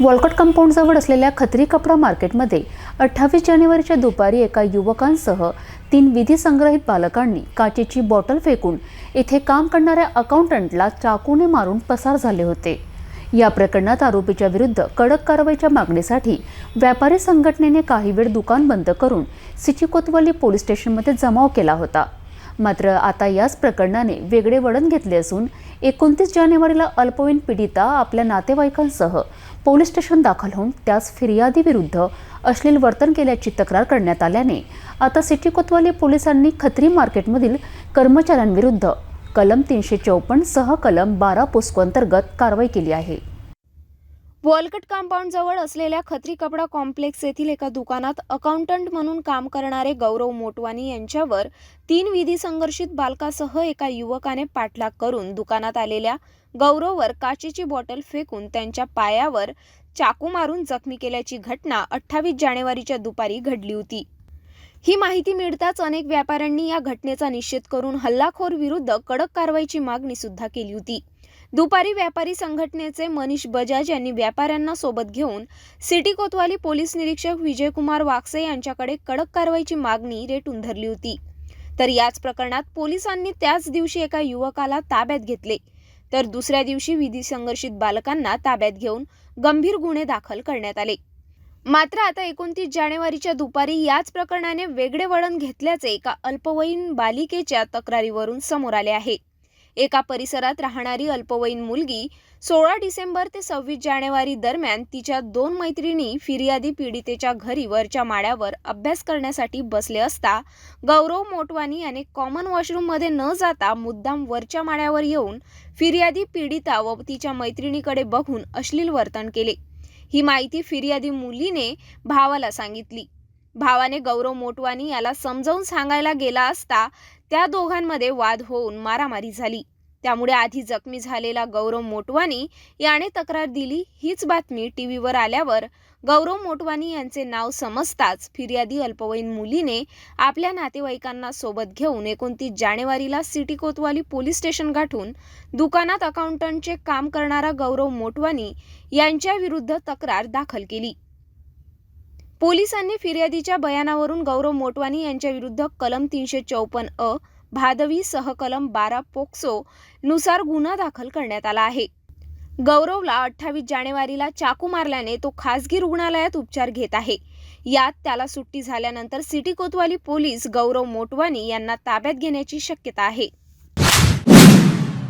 वॉलकट कंपाऊंडजवळ असलेल्या खत्री कपडा मार्केटमध्ये अठ्ठावीस जानेवारीच्या दुपारी एका युवकांसह तीन विधी संग्रहित बालकांनी काचेची बॉटल फेकून येथे काम करणाऱ्या अकाउंटंटला चाकूने मारून पसार झाले होते. या प्रकरणात आरोपीच्या विरुद्ध कडक कारवाईच्या मागणीसाठी व्यापारी संघटनेने काही वेळ दुकान बंद करून सिची कोतवाली पोलीस स्टेशनमध्ये जमाव केला होता. मात्र आता याच प्रकरणाने वेगळे वळण घेतले असून एकोणतीस जानेवारीला अल्पवयीन पीडिता आपल्या नातेवाईकांसह पोलीस स्टेशन दाखल होऊन त्यास फिर्यादीविरुद्ध अश्लील वर्तन केल्याची तक्रार करण्यात आल्याने आता सिटी कोतवाली पोलिसांनी खत्री मार्केटमधील कर्मचाऱ्यांविरुद्ध कलम तीनशे चौपन्न सह कलम बारा पोस्को अंतर्गत कारवाई केली आहे. वॉलकट कंपाऊंड जवळ असलेल्या खत्री कपडा कॉम्प्लेक्स येथील एका दुकानात अकाउंटंट म्हणून काम करणारे गौरव मोटवानी यांच्यावर तीन विधी संघर्षित बालकासह एका युवकाने पाठलाग करून दुकानात आलेल्या गौरववर काचेची बॉटल फेकून त्यांच्या पायावर चाकू मारून जखमी केल्याची घटना अठ्ठावीस जानेवारीच्या दुपारी घडली होती. ही माहिती मिळताच अनेक व्यापाऱ्यांनी या घटनेचा निषेध करून हल्लाखोर विरुद्ध कडक कारवाईची मागणी सुद्धा केली होती. दुपारी व्यापारी संघटनेचे मनीष बजाज यांनी व्यापाऱ्यांना सोबत घेऊन सिटी कोतवाली पोलीस निरीक्षक विजयकुमार वाकसे यांच्याकडे कडक कारवाईची मागणी रेटून धरली होती. तर याच प्रकरणात पोलिसांनी त्याच दिवशी एका युवकाला ताब्यात घेतले. तर दुसऱ्या दिवशी विधी संघर्षित बालकांना ताब्यात घेऊन गंभीर गुन्हे दाखल करण्यात आले. मात्र आता एकोणतीस जानेवारीच्या दुपारी याच प्रकरणाने वेगळे वळण घेतल्याचे एका अल्पवयीन बालिकेच्या तक्रारीवरून समोर आले आहे. एका परिसरात राहणारी अल्पवयीन मुलगी सोळा डिसेंबर ते सव्वीस जानेवारी दरम्यान तिच्या दोन मैत्रिणी फिर्यादी पीडितेच्या घरी वरच्या माळ्यावर अभ्यास करण्यासाठी बसले असता गौरव मोटवानी याने कॉमन वॉशरूममध्ये न जाता मुद्दाम वरच्या माळ्यावर येऊन फिर्यादी पीडिता व तिच्या मैत्रिणीकडे बघून अश्लील वर्तन केले. ही माहिती फिर्यादी मुलीने भावाला सांगितली. भावाने गौरव मोटवानी याला समजावून सांगायला गेला असता त्या दोघांमध्ये वाद होऊन मारामारी झाली. त्यामुळे आधी जखमी झालेला गौरव मोटवानी याने तक्रार दिली. हीच बातमी टीव्हीवर आल्यावर गौरव मोटवानी यांचे नाव समजताच फिर्यादी अल्पवयीन मुलीने आपल्या नातेवाईकांना सोबत घेऊन एकोणतीस जानेवारीला सिटी कोतवाली पोलीस स्टेशन गाठून दुकानात अकाउंटंटचे काम करणारा गौरव मोटवानी यांच्या विरुद्ध तक्रार दाखल केली. पोलिसांनी फिर्यादीच्या बयानावरून गौरव मोटवानी यांच्याविरुद्ध कलम तीनशे चौपन्न अ भादवी सहकलम बारा पोक्सो नुसार गुन्हा दाखल करण्यात आला आहे. गौरवला अठ्ठावीस जानेवारीला चाकू मारल्याने तो खासगी रुग्णालयात उपचार घेत आहे. यात त्याला सुट्टी झाल्यानंतर सिटी कोतवाली पोलीस गौरव मोटवानी यांना ताब्यात घेण्याची शक्यता आहे.